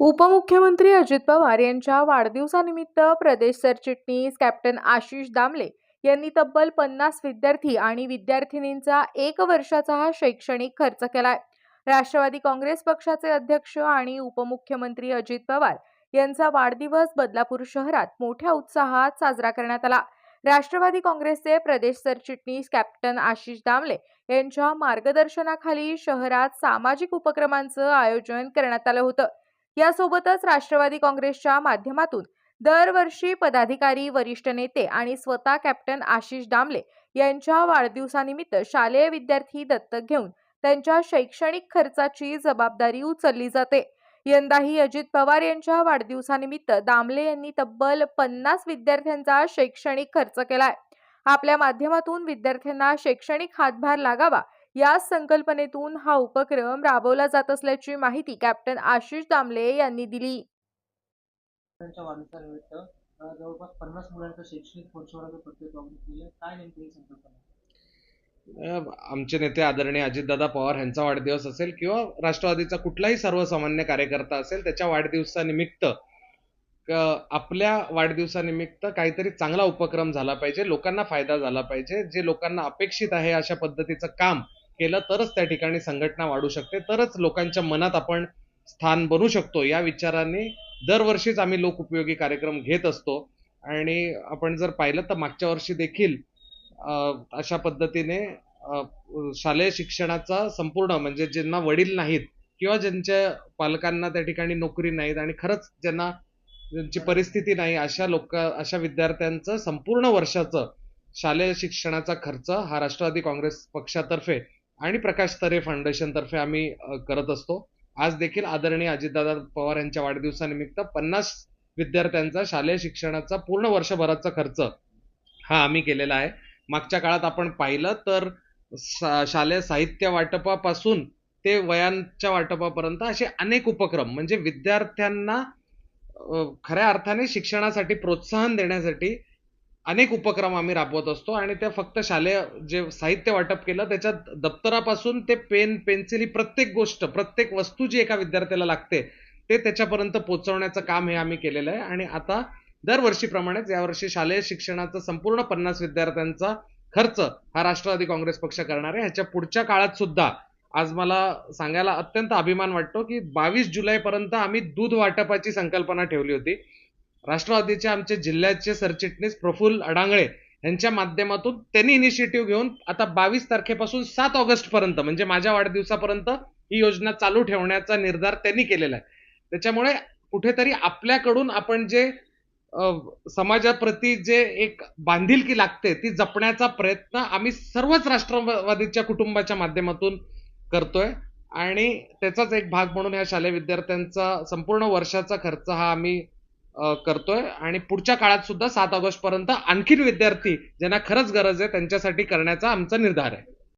उपमुख्यमंत्री अजित पवार यांच्या वाढदिवसानिमित्त प्रदेश सरचिटणीस कॅप्टन आशिष दामले यांनी तब्बल पन्नास विद्यार्थी आणि विद्यार्थिनींचा एक वर्षाचा हा शैक्षणिक खर्च केलाय. राष्ट्रवादी काँग्रेस पक्षाचे अध्यक्ष आणि उपमुख्यमंत्री अजित पवार यांचा वाढदिवस बदलापूर शहरात मोठ्या उत्साहात साजरा करण्यात आला. राष्ट्रवादी काँग्रेसचे प्रदेश सरचिटणीस कॅप्टन आशिष दामले यांच्या मार्गदर्शनाखाली शहरात सामाजिक उपक्रमांचं आयोजन करण्यात आलं होतं. यासोबतच राष्ट्रवादी काँग्रेसच्या माध्यमातून दरवर्षी पदाधिकारी वरिष्ठ नेते आणि स्वतः कॅप्टन आशिष दामले यांच्या वाढदिवसानिमित्त शालेय विद्यार्थी दत्तक घेऊन त्यांच्या शैक्षणिक खर्चाची जबाबदारी उचलली जाते. यंदाही अजित पवार यांच्या वाढदिवसानिमित्त दामले यांनी तब्बल पन्नास विद्यार्थ्यांचा शैक्षणिक खर्च केलाय. आपल्या माध्यमातून विद्यार्थ्यांना शैक्षणिक हातभार लागावा या संकल्पनेतून हा उपक्रम राबवला जात असल्याची माहिती कॅप्टन आशिष दामले यांनी दिली जवळपास पन्नास मुलांचं शैक्षणिक वर्षभराचं प्रत्येक केलं आहे काय नेमकी ही संकल्पना आहे? अ, आमचे नेते आदरणीय अजितदादा पवार यांचा वाढदिवस असेल किंवा राष्ट्रवादीचा कुठलाही सर्वसामान्य कार्यकर्ता असेल त्याच्या वाढदिवसानिमित्त क- आपल्या वाढदिवसानिमित्त काहीतरी चांगला उपक्रम झाला पाहिजे लोकांना फायदा झाला पाहिजे जे लोकांना अपेक्षित आहे अशा पद्धतीचं काम केलं तरच त्या ठिकाणी संघटना वाढू शकते तरच लोकांच्या मनात आपण स्थान बनू शकतो. या विचाराने दरवर्षीच आम्ही लोकउपयोगी कार्यक्रम घेत असतो. आणि आपण जर पाहिलं तर मागच्या वर्षी देखील अशा पद्धतीने शालेय शिक्षणाचा संपूर्ण म्हणजे ज्यांना वडील नाहीत किंवा ज्यांच्या पालकांना त्या ठिकाणी नोकरी नाहीत आणि खरंच ज्यांना ज्यांची परिस्थिती नाही अशा लोक अशा विद्यार्थ्यांचं संपूर्ण वर्षाचं शालेय शिक्षणाचा खर्च हा राष्ट्रवादी काँग्रेस पक्षातर्फे आणि प्रकाश तरे फाउंडेशनतर्फे आम्ही करत असतो. आज देखील आदरणीय अजितदादा पवार यांच्या वाढदिवसानिमित्त पन्नास विद्यार्थ्यांचा शालेय शिक्षणाचा पूर्ण वर्षभराचा खर्च हा आम्ही केलेला आहे. मागच्या काळात आपण पाहिलं तर शालेय साहित्य वाटपापासून ते वयांच्या वाटपापर्यंत असे अनेक उपक्रम म्हणजे विद्यार्थ्यांना खऱ्या अर्थाने शिक्षणासाठी प्रोत्साहन देण्यासाठी अनेक उपक्रम आम्ही राबवत असतो आणि त्या फक्त शालेय जे साहित्य वाटप केलं त्याच्यात दप्तरापासून ते पेन पेन्सिल ही प्रत्येक गोष्ट प्रत्येक वस्तू जी एका विद्यार्थ्याला लागते ते त्याच्यापर्यंत पोहोचवण्याचं काम हे आम्ही केलेलं आहे. आणि आता दरवर्षीप्रमाणेच यावर्षी शालेय शिक्षणाचा संपूर्ण पन्नास विद्यार्थ्यांचा खर्च हा राष्ट्रवादी काँग्रेस पक्ष करणार आहे. ह्याच्या पुढच्या काळात सुद्धा आज मला सांगायला अत्यंत अभिमान वाटतो की बावीस जुलैपर्यंत आम्ही दूध वाटपाची संकल्पना ठेवली होती. राष्ट्रवादीचे आमचे जिल्ह्याचे सरचिटणीस प्रफुल्ल अडांगळे यांच्या माध्यमातून त्यांनी इनिशिएटिव्ह घेऊन आता बावीस तारखेपासून सात ऑगस्ट पर्यंत म्हणजे माझ्या वाढदिवसापर्यंत ही योजना चालू ठेवण्याचा निर्धार त्यांनी केलेला आहे. त्याच्यामुळे कुठेतरी आपल्याकडून आपण जे समाजाप्रती जे एक बांधिलकी लागते ती जपण्याचा प्रयत्न आम्ही सर्वच राष्ट्रवादीच्या कुटुंबाच्या माध्यमातून करतोय. आणि त्याचाच एक भाग म्हणून या शालेय विद्यार्थ्यांचा संपूर्ण वर्षाचा खर्च हा आम्ही करतोय. आणि पुढच्या काळात सुद्धा सात ऑगस्ट पर्यंत आणखीन विद्यार्थी ज्यांना खरंच गरज आहे त्यांच्यासाठी करण्याचा आमचा निर्धार आहे.